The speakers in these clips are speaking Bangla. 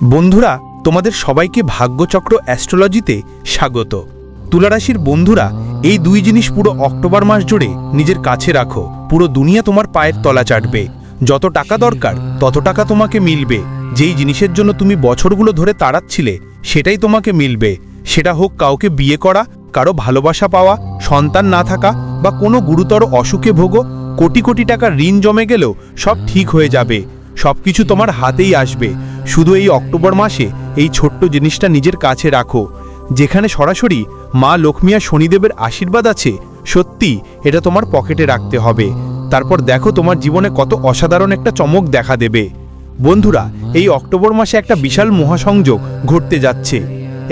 বন্ধুরা, তোমাদের সবাইকে ভাগ্যচক্র অ্যাস্ট্রোলজিতে স্বাগত। তুলারাশির বন্ধুরা, এই দুই জিনিস পুরো অক্টোবর মাস জুড়ে নিজের কাছে রাখো। পুরো দুনিয়া তোমার পায়ের তলা চাটবে। যত টাকা দরকার, তত টাকা তোমাকে মিলবে। যেই জিনিসের জন্য তুমি বছরগুলো ধরে তাড়াচ্ছিলে, সেটাই তোমাকে মিলবে। সেটা হোক কাউকে বিয়ে করা, কারও ভালোবাসা পাওয়া, সন্তান না থাকা বা কোনো গুরুতর অসুখে ভোগো, কোটি কোটি টাকা ঋণ জমে গেলেও সব ঠিক হয়ে যাবে। সবকিছু তোমার হাতেই আসবে। শুধু এই অক্টোবর মাসে এই ছোট্ট জিনিসটা নিজের কাছে রাখো। যেখানে সরাসরি মা লক্ষ্মী আর শনিদেবের আশীর্বাদ আছে সত্যি এটা তোমার পকেটে রাখতে হবে। তারপর দেখো তোমার জীবনে কত অসাধারণ একটা চমক দেখা দেবে। বন্ধুরা, এই অক্টোবর মাসে একটা বিশাল মহাসংযোগ ঘটতে যাচ্ছে।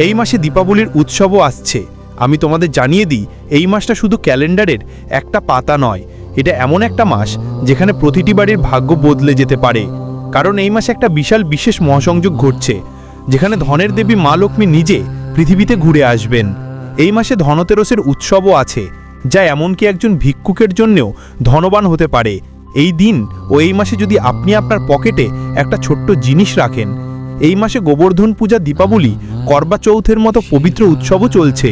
এই মাসে দীপাবলির উৎসবও আসছে। আমি তোমাদের জানিয়ে দিই, এই মাসটা শুধু ক্যালেন্ডারের একটা পাতা নয় এটা এমন একটা মাস যেখানে প্রতিটি বাড়ির ভাগ্য বদলে যেতে পারে। কারণ এই মাসে একটা বিশাল, বিশেষ মহাসংযোগ ঘটছে, যেখানে ধনের দেবী মা লক্ষ্মী নিজে পৃথিবীতে ঘুরে আসবেন। এই মাসে ধনতেরসের উৎসবও আছে, যা এমনকি একজন ভিক্ষুকের জন্যেও ধনবান হতে পারে। এই দিন ও এই মাসে যদি আপনি আপনার পকেটে একটা ছোট্ট জিনিস রাখেন, এই মাসে গোবর্ধন পূজা, দীপাবলি, করবা চৌথের মতো পবিত্র উৎসবও চলছে।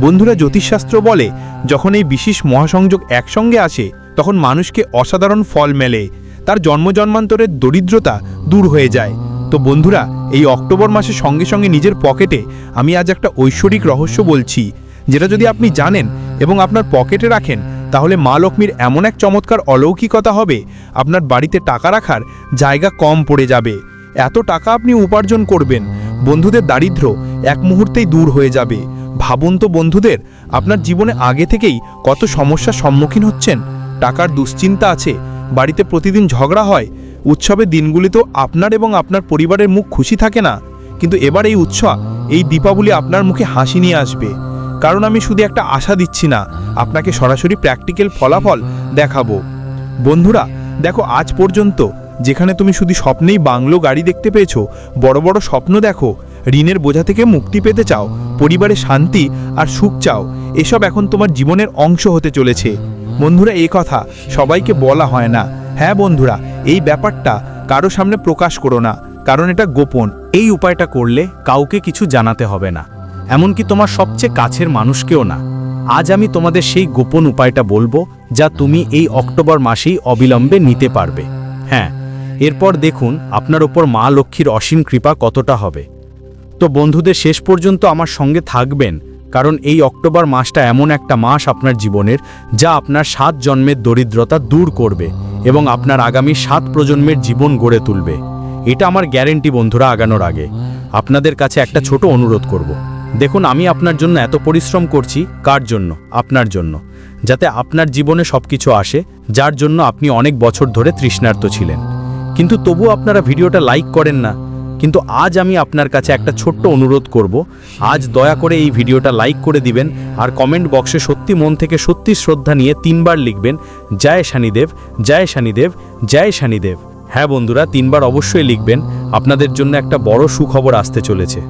বন্ধুরা, জ্যোতিষশাস্ত্র বলে, যখন এই বিশেষ মহাসংযোগ একসঙ্গে আসে তখন মানুষকে অসাধারণ ফল মেলে। তার জন্মজন্মান্তরের দরিদ্রতা দূর হয়ে যায়। তো বন্ধুরা, এই অক্টোবর মাসের সঙ্গে সঙ্গে নিজের পকেটে আমি আজ একটা ঐশ্বরিক রহস্য বলছি। যেটা যদি আপনি জানেন এবং আপনার পকেটে রাখেন, তাহলে মা লক্ষ্মীর এমন এক চমৎকার অলৌকিকতা হবে, আপনার বাড়িতে টাকা রাখার জায়গা কম পড়ে যাবে। এত টাকা আপনি উপার্জন করবেন। বন্ধুদের দারিদ্র এক মুহূর্তেই দূর হয়ে যাবে। ভাবুন তো বন্ধুদের, আপনার জীবনে আগে থেকেই কত সমস্যার সম্মুখীন হচ্ছেন? টাকার দুশ্চিন্তা আছে, বাড়িতে প্রতিদিন ঝগড়া হয় উৎসবের দিনগুলি তো আপনার এবং আপনার পরিবারের মুখ খুশি থাকে না। কিন্তু এবার এই উৎসব, এই দীপাবলি আপনার মুখে হাসি নিয়ে আসবে। কারণ আমি শুধু একটা আশা দিচ্ছি না, আপনাকে সরাসরি প্র্যাকটিক্যাল ফলাফল দেখাবো। বন্ধুরা, দেখো আজ পর্যন্ত, যেখানে তুমি শুধু স্বপ্নেই বাংলো গাড়ি দেখতে পেয়েছ, বড় বড় স্বপ্ন দেখো, ঋণের বোঝা থেকে মুক্তি পেতে চাও পরিবারে শান্তি আর সুখ চাও, এসব এখন তোমার জীবনের অংশ হতে চলেছে। বন্ধুরা, এই কথা সবাইকে বলা হয় না। হ্যাঁ বন্ধুরা, এই ব্যাপারটা কারও সামনে প্রকাশ করো না, কারণ এটা গোপন। এই উপায়টা করলে কাউকে কিছু জানাতে হবে না। এমনকি তোমার সবচেয়ে কাছের মানুষকেও না। আজ আমি তোমাদের সেই গোপন উপায়টা বলব, যা তুমি এই অক্টোবর মাসেই অবিলম্বে নিতে পারবে। হ্যাঁ এরপর দেখুন আপনার ওপর মা লক্ষ্মীর অসীম কৃপা কতটা হবে। তো বন্ধুদের শেষ পর্যন্ত আমার সঙ্গে থাকবেন। কারণ এই অক্টোবর মাসটা এমন একটা মাস আপনার জীবনের যা আপনার সাত জন্মের দরিদ্রতা দূর করবে এবং আপনার আগামী সাত প্রজন্মের জীবন গড়ে তুলবে। এটা আমার গ্যারেন্টি বন্ধুরা আগানোর আগে। আপনাদের কাছে একটা ছোট অনুরোধ করব। দেখুন, আমি আপনার জন্য এত পরিশ্রম করছি কার জন্য? আপনার জন্য। যাতে আপনার জীবনে সব কিছু আসে, যার জন্য আপনি অনেক বছর ধরে তৃষ্ণার্ত ছিলেন। কিন্তু তবু আপনারা ভিডিওটা লাইক করেন না। কিন্তু আজ আমি আপনার কাছে একটা ছোট্ট অনুরোধ করব। আজ দয়া করে এই ভিডিওটা লাইক করে দিবেন আর কমেন্ট বক্সে সত্যি মন থেকে সত্যি শ্রদ্ধা নিয়ে তিনবার লিখবেন, জয় শানিদেব জয় শানিদেব জয় শানিদেব। হ্যাঁ বন্ধুরা, তিনবার অবশ্যই লিখবেন, আপনাদের জন্য একটা বড় সুখবর আসতে চলেছে।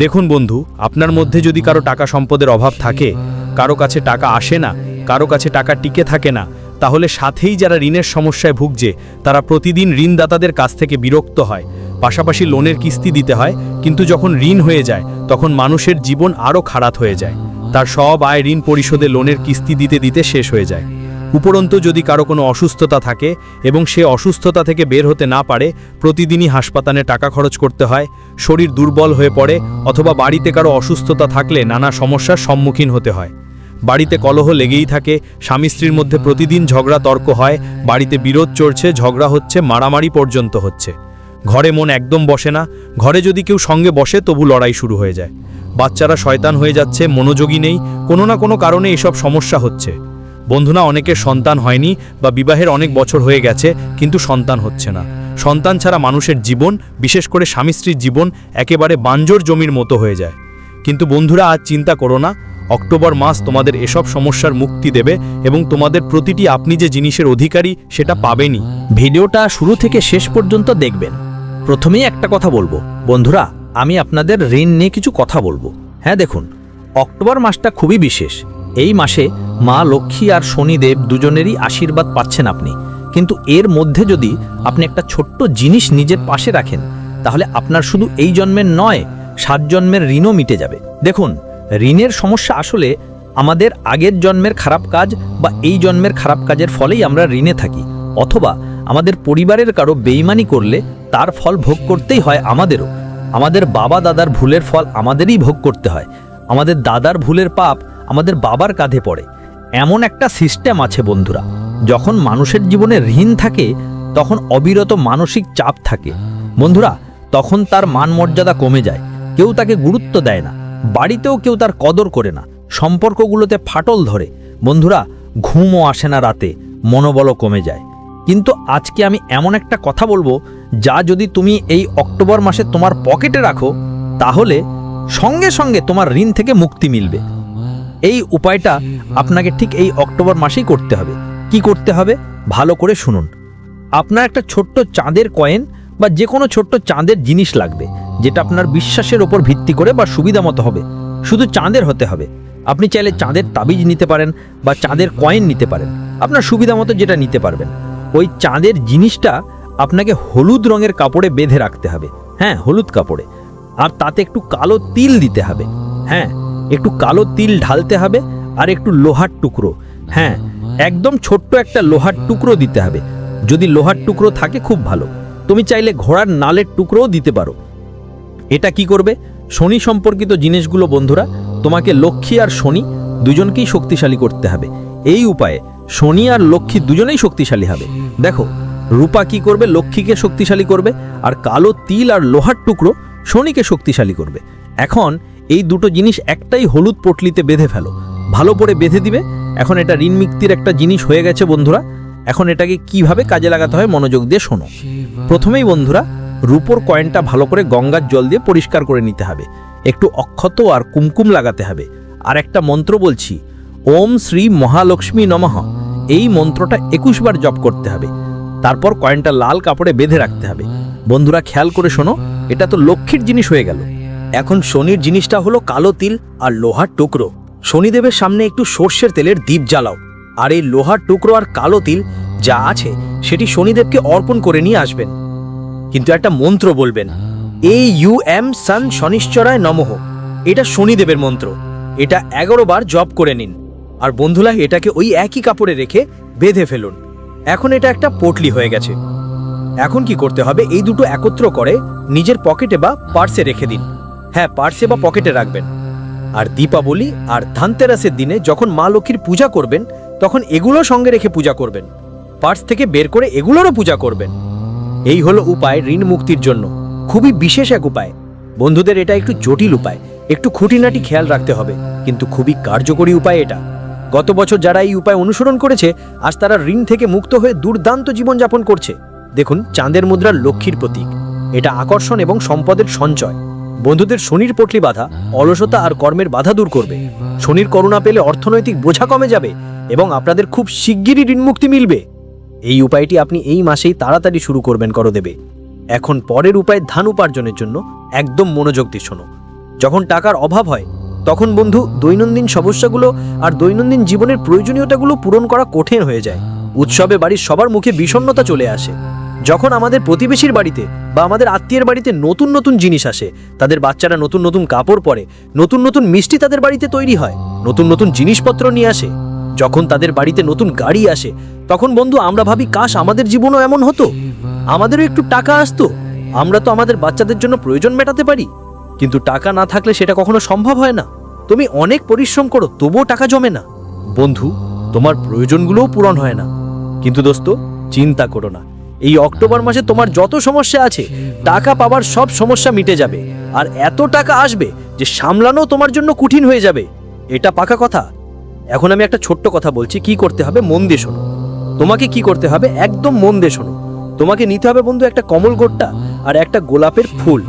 দেখুন বন্ধু, আপনার মধ্যে যদি কারও টাকা সম্পদের অভাব থাকে, কারও কাছে টাকা আসে না, কারও কাছে টাকা টিকে থাকে না, তাহলে সাথেই যারা ঋণের সমস্যায় ভুগছে, তারা প্রতিদিন ঋণদাতাদের কাছ থেকে বিরক্ত হয়। পাশাপাশি লোনের কিস্তি দিতে হয়, কিন্তু যখন ঋণ হয়ে যায়, তখন মানুষের জীবন আরও খারাপ হয়ে যায়। তার সব আয় ঋণ পরিশোধে লোনের কিস্তি দিতে দিতে শেষ হয়ে যায়। উপরন্তু যদি কারও কোনো অসুস্থতা থাকে এবং সে অসুস্থতা থেকে বের হতে না পারে, প্রতিদিনই হাসপাতালে টাকা খরচ করতে হয়, শরীর দুর্বল হয়ে পড়ে অথবা বাড়িতে কারও অসুস্থতা থাকলে নানা সমস্যার সম্মুখীন হতে হয়। বাড়িতে কলহ লেগেই থাকে, স্বামী স্ত্রীর মধ্যে প্রতিদিন ঝগড়া তর্ক হয়, বাড়িতে বিরোধ চড়ছে, ঝগড়া হচ্ছে, মারামারি পর্যন্ত হচ্ছে। ঘরে মন একদম বসে না, ঘরে যদি কেউ সঙ্গে বসে তবু লড়াই শুরু হয়ে যায়। বাচ্চারা শয়তান হয়ে যাচ্ছে, মনোযোগী নেই, কোনো না কোনো কারণে এসব সমস্যা হচ্ছে। বন্ধুনা অনেকের সন্তান হয়নি বা বিবাহের অনেক বছর হয়ে গেছে, কিন্তু সন্তান হচ্ছে না। সন্তান ছাড়া মানুষের জীবন, বিশেষ করে স্বামী স্ত্রীর জীবন, একেবারে বাঞ্জর জমির মতো হয়ে যায়। কিন্তু বন্ধুরা, আজ চিন্তা করো না, অক্টোবর মাস তোমাদের এসব সমস্যার মুক্তি দেবে এবং তোমাদের প্রতিটি আপনি যে জিনিসের অধিকারী, সেটা পাবেনই। ভিডিওটা শুরু থেকে শেষ পর্যন্ত দেখবেন। প্রথমেই একটা কথা বলব। বন্ধুরা, আমি আপনাদের ঋণ নিয়ে কিছু কথা বলব। হ্যাঁ দেখুন, অক্টোবর মাসটা খুবই বিশেষ। এই মাসে মা লক্ষ্মী আর শনিদেব দুজনেরই আশীর্বাদ পাচ্ছেন আপনি। কিন্তু এর মধ্যে যদি আপনি একটা ছোট্ট জিনিস নিজের পাশে রাখেন, তাহলে আপনার শুধু এই জন্মের নয়, সাত জন্মের ঋণও মিটে যাবে। দেখুন, ঋণের সমস্যা আসলে আমাদের আগের জন্মের খারাপ কাজ বা এই জন্মের খারাপ কাজের ফলেই আমরা ঋণে থাকি। অথবা আমাদের পরিবারের কারও বেইমানি করলে তার ফল ভোগ করতেই হয় আমাদেরও। আমাদের বাবা দাদার ভুলের ফল আমাদেরই ভোগ করতে হয়। আমাদের দাদার ভুলের পাপ আমাদের বাবার কাঁধে পড়ে। এমন একটা সিস্টেম আছে বন্ধুরা, যখন মানুষের জীবনে ঋণ থাকে, তখন অবিরত মানসিক চাপ থাকে। বন্ধুরা, তখন তার মান মর্যাদা কমে যায়, কেউ তাকে গুরুত্ব দেয় না, বাড়িতেও কেউ তার কদর করে না, সম্পর্কগুলোতে ফাটল ধরে। বন্ধুরা, ঘুমও আসে না রাতে, মনোবলও কমে যায়। কিন্তু আজকে আমি এমন একটা কথা বলব যা যদি তুমি এই অক্টোবর মাসে তোমার পকেটে রাখো, তাহলে সঙ্গে সঙ্গে তোমার ঋণ থেকে মুক্তি মিলবে। এই উপায়টা আপনাকে ঠিক এই অক্টোবর মাসেই করতে হবে। কি করতে হবে? ভালো করে শুনুন। আপনার একটা ছোট্ট চাঁদের কয়েন বা যে কোনো ছোট্ট চাঁদের জিনিস লাগবে, যেটা আপনার বিশ্বাসের ওপর ভিত্তি করে বা সুবিধা মতো হবে। শুধু চাঁদের হতে হবে। আপনি চাইলে চাঁদের তাবিজ নিতে পারেন বা চাঁদের কয়েন নিতে পারেন। আপনার সুবিধা মতো যেটা নিতে পারবেন। ওই চাঁদের জিনিসটা আপনাকে হলুদ রঙের কাপড়ে বেঁধে রাখতে হবে। হ্যাঁ হলুদ কাপড়ে। আর তাতে একটু কালো তিল দিতে হবে। হ্যাঁ একটু কালো তিল ঢালতে হবে আর একটু লোহার টুকরো। হ্যাঁ একদম ছোট্ট একটা লোহার টুকরো দিতে হবে। যদি লোহার টুকরো থাকে খুব ভালো। তুমি চাইলে ঘোড়ার নালের টুকরোও দিতে পারো। এটা কি করবে? শনি সম্পর্কিত জিনিসগুলো বন্ধুরা, তোমাকে লক্ষ্মী আর শনি দুজনকেই শক্তিশালী করতে হবে। এই উপায়ে শনি আর লক্ষ্মী দুজনেই শক্তিশালী হবে। দেখো, রূপা কি করবে, লক্ষ্মীকে শক্তিশালী করবে, আর কালো তিল আর লোহার টুকরো শনিকে শক্তিশালী করবে। এখন এই দুটো জিনিস একটাই হলুদ পটলিতে বেঁধে ফেলো। ভালো করে বেঁধে দিবে। এখন এটা ঋণ মুক্তির একটা জিনিস হয়ে গেছে বন্ধুরা। এখন এটাকে কীভাবে কাজে লাগাতে হয় মনোযোগ দিয়ে শোনো। প্রথমেই বন্ধুরা, রূপোর কয়েনটা ভালো করে গঙ্গার জল দিয়ে পরিষ্কার করে নিতে হবে। একটু অক্ষত আর কুমকুম লাগাতে হবে। আর একটা মন্ত্র বলছি ওম শ্রী মহালক্ষ্মী নমঃ। এই মন্ত্রটা একুশবার জপ করতে হবে। তারপর কয়েনটা লাল কাপড়ে বেঁধে রাখতে হবে। বন্ধুরা খেয়াল করে শোনো, এটা তো লক্ষ্মীর জিনিস হয়ে গেল। এখন শনির জিনিসটা হলো কালো তিল আর লোহার টুকরো। শনিদেবের সামনে একটু সর্ষের তেলের দ্বীপ জ্বালাও। আর এই লোহার টুকরো আর কালো তিল যা আছে, সেটি শনিদেবকে অর্পণ করে নিয়ে আসবেন। কিন্তু একটা মন্ত্র বলবেন, এ ইউ এম সান শনিশ্চরায় নমঃ। এটা শনিদেবের মন্ত্র। এটা এগারো বার জপ করে নিন। আর বন্ধুরা, এটাকে ওই একই কাপড়ে রেখে বেঁধে ফেলুন। এখন এটা একটা পটলি হয়ে গেছে। এখন কি করতে হবে? এই দুটো একত্র করে নিজের পকেটে বা পার্সে রেখে দিন। হ্যাঁ পার্সে বা পকেটে রাখবেন। আর দীপাবলি আর ধানতেরাসের দিনে যখন মা লক্ষ্মীর পূজা করবেন, তখন এগুলো সঙ্গে রেখে পূজা করবেন। পার্স থেকে বের করে এগুলোরও পূজা করবেন। এই হলো উপায় ঋণ মুক্তির জন্য। খুবই বিশেষ এক উপায়। বন্ধুদের এটা একটু জটিল উপায়। একটু খুঁটিনাটি খেয়াল রাখতে হবে। কিন্তু খুবই কার্যকরী উপায় এটা। গত বছর যারা এই উপায় অনুসরণ করেছে, আজ তারা ঋণ থেকে মুক্ত হয়ে দুর্দান্ত জীবনযাপন করছে। দেখুন, চাঁদের মুদ্রার লক্ষ্মীর প্রতীক। এটা আকর্ষণ এবং সম্পদের সঞ্চয়। বন্ধুদের শনির পটলি বাধা, অলসতা আর কর্মের বাধা দূর করবে। শনির করুণা পেলে অর্থনৈতিক বোঝা কমে যাবে এবং আপনাদের খুব শিগগিরই ঋণ মুক্তি মিলবে। এই উপায়টি আপনি এই মাসেই তাড়াতাড়ি শুরু করবেন করদেবে। এখন পরের উপায় ধান উপার্জনের জন্য একদম মনোযোগ দিয়ে শোনো। যখন টাকার অভাব হয় তখন বন্ধু, দৈনন্দিন সমস্যাগুলো আর দৈনন্দিন জীবনের প্রয়োজনীয়তাগুলো পূরণ করা কঠিন হয়ে যায়। উৎসবে বাড়ির সবার মুখে বিষণ্ণতা চলে আসে। যখন আমাদের প্রতিবেশীর বাড়িতে বা আমাদের আত্মীয়ের বাড়িতে নতুন নতুন জিনিস আসে, তাদের বাচ্চারা নতুন নতুন কাপড় পরে, নতুন নতুন মিষ্টি তাদের বাড়িতে তৈরি হয়, নতুন নতুন জিনিসপত্র নিয়ে আসে। যখন তাদের বাড়িতে নতুন গাড়ি আসে, তখন বন্ধু, আমরা ভাবি, কাশ, আমাদের জীবনও এমন হতো? আমাদেরও একটু টাকা আসতো? আমরা তো আমাদের বাচ্চাদের জন্য প্রয়োজন মেটাতে পারি? কিন্তু টাকা না থাকলে সেটা কখনো সম্ভব হয় না। তুমি অনেক পরিশ্রম করো, তবুও টাকা জমে না। বন্ধু, তোমার প্রয়োজনগুলোও পূরণ হয় না। কিন্তু দোস্ত, চিন্তা করো না। এই অক্টোবর মাসে তোমার যত সমস্যা আছে, টাকা পাবার সব সমস্যা মিটে যাবে। আর এত টাকা আসবে যে সামলানো তোমার জন্য কঠিন হয়ে যাবে। এটা পাকা কথা। এখন আমি একটা ছোট্ট কথা বলছি, কি করতে হবে মন দিয়ে শোনো। তোমাকে কি করতে হবে? একদম মন দিয়ে শোনো। তোমাকে নিতে হবে বন্ধু একটা কমল গোট্টা আর একটা গোলাপের ফুল।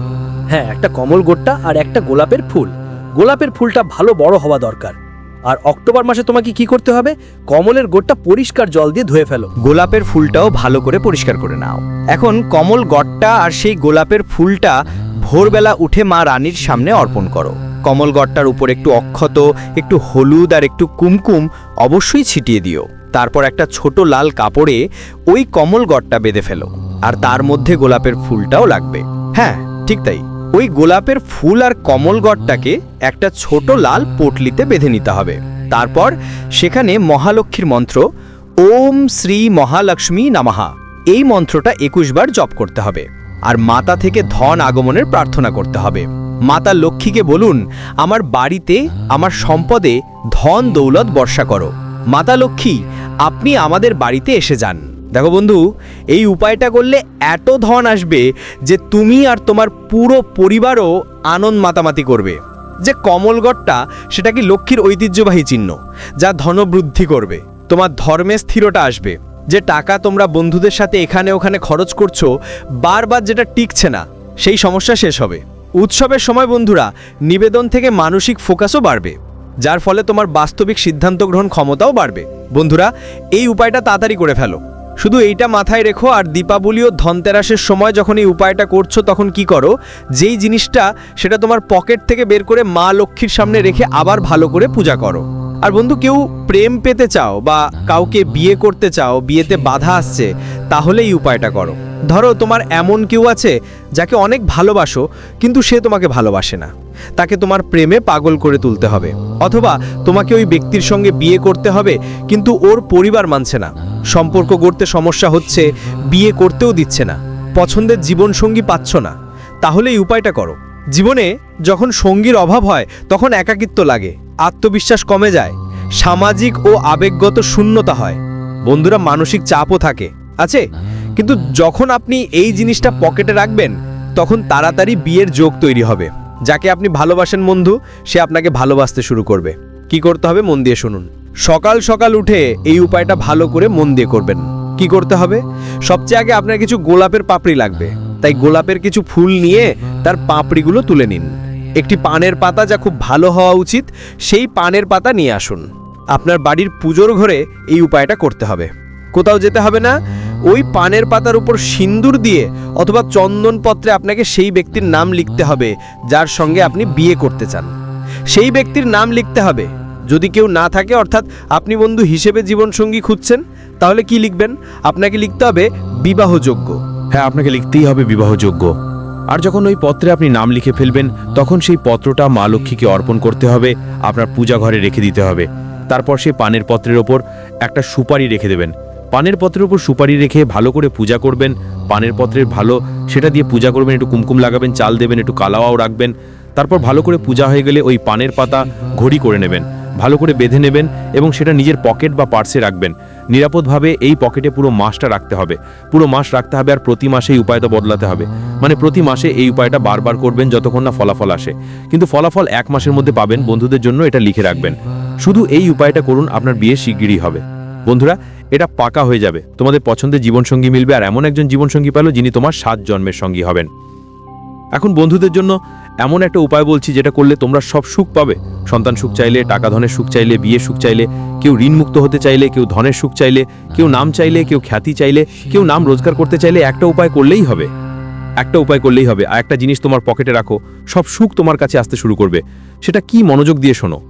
হ্যাঁ একটা কমল গোট্টা আর একটা গোলাপের ফুল। গোলাপের ফুলটা ভালো বড় হওয়া দরকার। আর অক্টোবর মাসে তোমাকে কি করতে হবে? কমলের গোটটা পরিষ্কার জল দিয়ে ধুয়ে ফেলো। গোলাপের ফুলটাও ভালো করে পরিষ্কার করে নাও। এখন কমল গড়টা আর সেই গোলাপের ফুলটা ভোরবেলা উঠে মা রানীর সামনে অর্পণ করো। কমল গড়টার উপর একটু অক্ষত, একটু হলুদ আর একটু কুমকুম অবশ্যই ছিটিয়ে দিও। তারপর একটা ছোট লাল কাপড়ে ওই কমল গড়টা বেঁধে ফেলো। আর তার মধ্যে গোলাপের ফুলটাও লাগবে। হ্যাঁ ঠিক তাই। ওই গোলাপের ফুল আর কমল গড়টাকে একটা ছোট লাল পটলিতে বেঁধে নিতে হবে। তারপর সেখানে মহালক্ষ্মীর মন্ত্র, ওম শ্রী মহালক্ষ্মী নামাহা। এই মন্ত্রটা একুশ বার জপ করতে হবে। আর মাতা থেকে ধন আগমনের প্রার্থনা করতে হবে। মাতা লক্ষ্মীকে বলুন, আমার বাড়িতে, আমার সম্পদে ধন দৌলত বর্ষা করো। মাতা লক্ষ্মী, আপনি আমাদের বাড়িতে এসে যান। দেখো বন্ধু, এই উপায়টা করলে এত ধন আসবে যে তুমি আর তোমার পুরো পরিবারও আনন্দ মাতামাতি করবে। যে কমলগড়টা সেটা কি লক্ষ্মীর ঐতিহ্যবাহী চিহ্ন, যা ধনবৃদ্ধি করবে। তোমার ধর্মে স্থিরতা আসবে। যে টাকা তোমরা বন্ধুদের সাথে এখানে ওখানে খরচ করছ, বারবার যেটা টিকছে না, সেই সমস্যা শেষ হবে। উৎসবের সময় বন্ধুরা, নিবেদন থেকে মানসিক ফোকাসও বাড়বে, যার ফলে তোমার বাস্তবিক সিদ্ধান্ত গ্রহণ ক্ষমতাও বাড়বে। বন্ধুরা, এই উপায়টা তাড়াতাড়ি করে ফেলো। শুধু এইটা মাথায় রেখো আর দীপাবলি ও ধনতেরাসের সময় যখন এই উপায়টা করছ তখন কি করো? যেই জিনিসটা সেটা তোমার পকেট থেকে বের করে মা লক্ষ্মীর সামনে রেখে আবার ভালো করে পূজা করো। আর বন্ধু, কেউ প্রেম পেতে চাও বা কাউকে বিয়ে করতে চাও, বিয়েতে বাধা আসছে, তাহলে এই উপায়টা করো। ধরো তোমার এমন কেউ আছে যাকে অনেক ভালোবাসো, কিন্তু সে তোমাকে ভালোবাসে না। তাকে তোমার প্রেমে পাগল করে তুলতে হবে। অথবা তোমাকে ওই ব্যক্তির সঙ্গে বিয়ে করতে হবে, কিন্তু ওর পরিবার মানছে না। সম্পর্ক গড়তে সমস্যা হচ্ছে, বিয়ে করতেও দিচ্ছে না, পছন্দের জীবনসঙ্গী পাচ্ছ না। তাহলে এই উপায়টা করো। জীবনে যখন সঙ্গীর অভাব হয়, তখন একাকিত্ব লাগে, আত্মবিশ্বাস কমে যায়, সামাজিক ও আবেগগত শূন্যতা হয়, বন্ধুরা মানসিক চাপও থাকে, আছে? কিন্তু যখন আপনি এই জিনিসটা পকেটে রাখবেন, তখন তাড়াতাড়ি বিয়ের যোগ তৈরি হবে। যাকে আপনি ভালোবাসেন বন্ধু, সে আপনাকে ভালোবাসতে শুরু করবে। কি করতে হবে? মন দিয়ে শুনুন। সকাল সকাল উঠে এই উপায়টা ভালো করে মন দিয়ে করবেন। কি করতে হবে? সবচেয়ে আগে আপনার কিছু গোলাপের পাপড়ি লাগবে। তাই গোলাপের কিছু ফুল নিয়ে তার পাপড়িগুলো তুলে নিন। একটি পানের পাতা যা খুব ভালো হওয়া উচিত, সেই পানের পাতা নিয়ে আসুন। আপনার বাড়ির পুজোর ঘরে এই উপায়টা করতে হবে। কোথাও যেতে হবে না। ওই পানের পাতার উপর সিন্দুর দিয়ে অথবা চন্দনপত্রে আপনাকে সেই ব্যক্তির নাম লিখতে হবে, যার সঙ্গে আপনি বিয়ে করতে চান। সেই ব্যক্তির নাম লিখতে হবে। যদি কেউ না থাকে, অর্থাৎ আপনি বন্ধু হিসেবে জীবনসঙ্গী খুঁজছেন, তাহলে কি লিখবেন? আপনাকে লিখতে হবে বিবাহযোগ্য। হ্যাঁ আপনাকে লিখতেই হবে বিবাহযোগ্য। আর যখন ওই পত্রে আপনি নাম লিখে ফেলবেন, তখন সেই পত্রটা মা লক্ষ্মীকে অর্পণ করতে হবে, আপনার পূজা ঘরে রেখে দিতে হবে। তারপর সেই পানের পত্রের ওপর একটা সুপারি রেখে দেবেন। পানের পত্রের উপর সুপারি রেখে ভালো করে পূজা করবেন। পানের পত্রের ভালো, সেটা দিয়ে পূজা করবেন, একটু কুমকুম লাগাবেন, চাল দেবেন, একটু কালাওয়াও রাখবেন। তারপর ভালো করে পূজা হয়ে গেলে ওই পানের পাতা ঘড়ি করে নেবেন। ভালো করে বেঁধে নেবেন এবং সেটা নিজের পকেট বা পার্সে রাখবেন। নিরাপদভাবে এই পকেটে পুরো মাসটা রাখতে হবে। পুরো মাস রাখতে হবে আর প্রতি মাসে এই উপায়টা বদলাতে হবে। মানে প্রতি মাসে এই উপায়টা বারবার করবেন যতক্ষণ না ফলাফল আসে। কিন্তু ফলাফল এক মাসের মধ্যে পাবেন, বন্ধুদের জন্য এটা লিখে রাখবেন। শুধু এই উপায়টা করুন, আপনার বিয়ে শিগগিরই হবে। বন্ধুরা, এটা পাকা হয়ে যাবে। তোমাদের পছন্দের জীবনসঙ্গী মিলবে আর এমন একজন জীবনসঙ্গী পেল যিনি তোমার সাত জন্মের সঙ্গী হবেন। এখন বন্ধুদের জন্য এমন একটা উপায় বলছি যেটা করলে তোমরা সব সুখ পাবে। সন্তান সুখ চাইলে, টাকা ধনের সুখ চাইলে বিয়ে সুখ চাইলে, কেউ ঋণমুক্ত হতে চাইলে, কেউ ধনের সুখ চাইলে, কেউ নাম চাইলে, কেউ খ্যাতি চাইলে, কেউ নাম রোজগার করতে চাইলে একটা উপায় করলেই হবে। একটা উপায় করলেই হবে। আর একটা জিনিস তোমার পকেটে রাখো, সব সুখ তোমার কাছে আসতে শুরু করবে। সেটা কি মনোযোগ দিয়ে শোনো।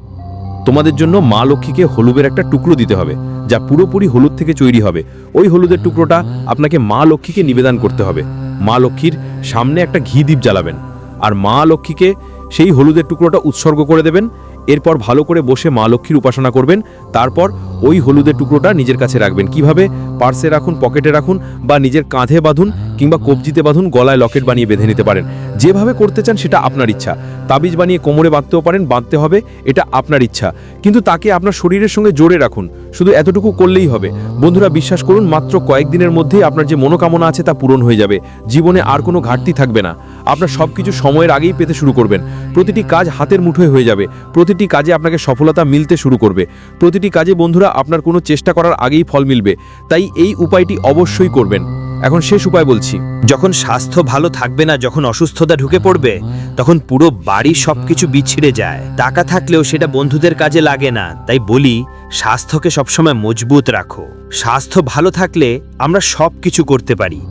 তোমাদের জন্য মা লক্ষ্মীকে হলুদের একটা টুকরো দিতে হবে, যা পুরোপুরি হলুদ থেকে তৈরি হবে। ওই হলুদের টুকরোটা আপনাকে মা লক্ষ্মীকে নিবেদন করতে হবে। মা লক্ষ্মীর সামনে একটা ঘি দ্বীপ জ্বালাবেন। আর মা লক্ষ্মীকে সেই হলুদের টুকরোটা উৎসর্গ করে দেবেন এরপর ভালো করে বসে মা লক্ষ্মীর উপাসনা করবেন, তারপর ওই হলুদের টুকরোটা নিজের কাছে রাখবেন। কীভাবে? পার্সে রাখুন, পকেটে রাখুন বা নিজের কাঁধে বাঁধুন কিংবা কবজিতে বাঁধুন, গলায় লকেট বানিয়ে বেঁধে নিতে পারেন। যেভাবে করতে চান সেটা আপনার ইচ্ছা। তাবিজ বানিয়ে কোমরে বাঁধতেও পারেন, বাঁধতে হবে এটা আপনার ইচ্ছা। কিন্তু তাকে আপনার শরীরের সঙ্গে জোরে রাখুন, শুধু এতটুকু করলেই হবে। বন্ধুরা, বিশ্বাস করুন, মাত্র কয়েকদিনের মধ্যেই আপনার যে মনোকামনা আছে তা পূরণ হয়ে যাবে। জীবনে আর কোনো ঘাটতি থাকবে না। আপনার সব কিছু সময়ের আগেই পেতে শুরু করবেন। প্রতিটি কাজ হাতের মুঠোয় হয়ে যাবে। প্রতিটি কাজে আপনাকে সফলতা মিলতে শুরু করবে। প্রতিটি কাজে বন্ধুরা আপনার কোনো চেষ্টা করার আগেই ফল মিলবে। তাই এই উপায়টি অবশ্যই করবেন। এখন শেষ উপায় বলছি। যখন স্বাস্থ্য ভালো থাকবে না, যখন অসুস্থতা ঢুকে পড়বে, তখন পুরো বাড়ি সবকিছু বিছিড়ে যায়। টাকা থাকলেও সেটা বন্ধুদের কাজে লাগে না। তাই বলি, স্বাস্থ্যকে সবসময় মজবুত রাখো। স্বাস্থ্য ভালো থাকলে আমরা সব কিছু করতে পারি।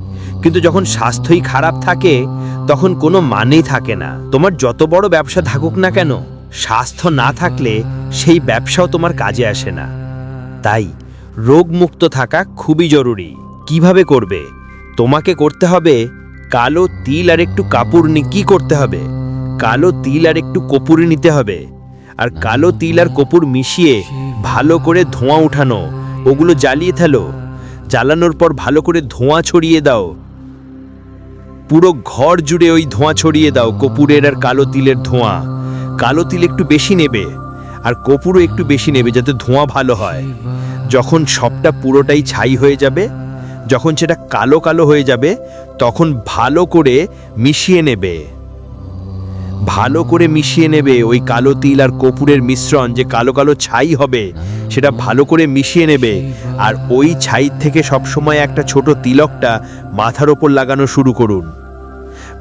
কিন্তু যখন স্বাস্থ্যই খারাপ থাকে, তখন কোনো মানেই থাকে না। তোমার যত বড় ব্যবসা থাকুক না কেন, স্বাস্থ্য না থাকলে সেই ব্যবসাও তোমার কাজে আসে না। তাই রোগমুক্ত থাকা খুবই জরুরি। কীভাবে করবে? তোমাকে করতে হবে কালো তিল আর একটু কাপড় নি কি করতে হবে? কালো তিল আর একটু কপুরে নিতে হবে। আর কালো তিল আর কপুর মিশিয়ে ভালো করে ধোঁয়া উঠানো, ওগুলো জ্বালিয়ে ফেলো। জ্বালানোর পর ভালো করে ধোঁয়া ছড়িয়ে দাও। পুরো ঘর জুড়ে ওই ধোঁয়া ছড়িয়ে দাও, কপুরের আর কালো তিলের ধোঁয়া। কালো তিল একটু বেশি নেবে, আর কপুরও একটু বেশি নেবে যাতে ধোঁয়া ভালো হয়। যখন সবটা পুরোটাই ছাই হয়ে যাবে, যখন সেটা কালো কালো হয়ে যাবে, তখন ভালো করে মিশিয়ে নেবে। ভালো করে মিশিয়ে নেবে ওই কালো তিল আর কপুরের মিশ্রণ যে কালো কালো ছাই হবে, সেটা ভালো করে মিশিয়ে নেবে। আর ওই ছাই থেকে সবসময় একটা ছোট তিলকটা মাথার ওপর লাগানো শুরু করুন।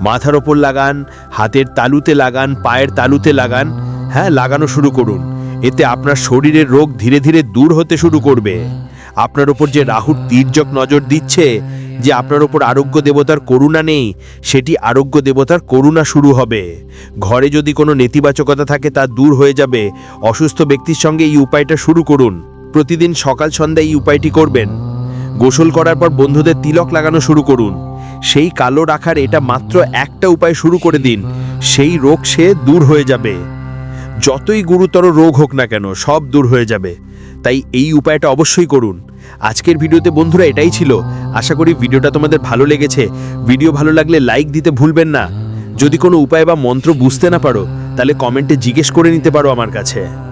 মাথার ওপর লাগান, হাতের তালুতে লাগান, পায়ের তালুতে লাগান হ্যাঁ লাগানো শুরু করুন। এতে আপনার শরীরের রোগ ধীরে ধীরে দূর হতে শুরু করবে। আপনার ওপর যে রাহুর তীর্যক নজর দিচ্ছে, যে আপনার ওপর আরোগ্য দেবতার করুণা নেই, সেটি আরোগ্য দেবতার করুণা শুরু হবে। ঘরে যদি কোনো নেতিবাচকতা থাকে, তা দূর হয়ে যাবে। অসুস্থ ব্যক্তির সঙ্গে এই উপায়টা শুরু করুন। প্রতিদিন সকাল সন্ধ্যা এই উপায়টি করবেন। গোসল করার পর বন্ধুদের তিলক লাগানো শুরু করুন। সেই কালো রাখার এটা মাত্র একটা উপায় শুরু করে দিন। সেই রোগ সে দূর হয়ে যাবে। যতই গুরুতর রোগ হোক না কেন, সব দূর হয়ে যাবে। তাই এই উপায়টা অবশ্যই করুন। আজকের ভিডিওতে বন্ধুরা এটাই ছিল। আশা করি ভিডিওটা তোমাদের ভালো লেগেছে। ভিডিও ভালো লাগলে লাইক দিতে ভুলবেন না। যদি কোনো উপায় বা মন্ত্র বুঝতে না পারো, তাহলে কমেন্টে জিজ্ঞেস করে নিতে পারো আমার কাছে।